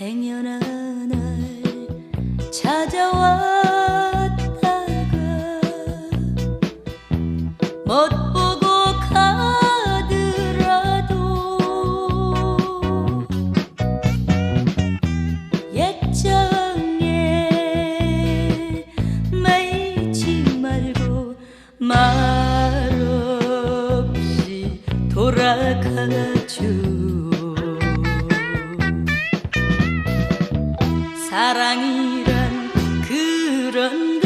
행여나 날 찾아왔다가 못 보고 가더라도 예정에 매이지 말고 말없이 돌아가죠 사랑이란 그런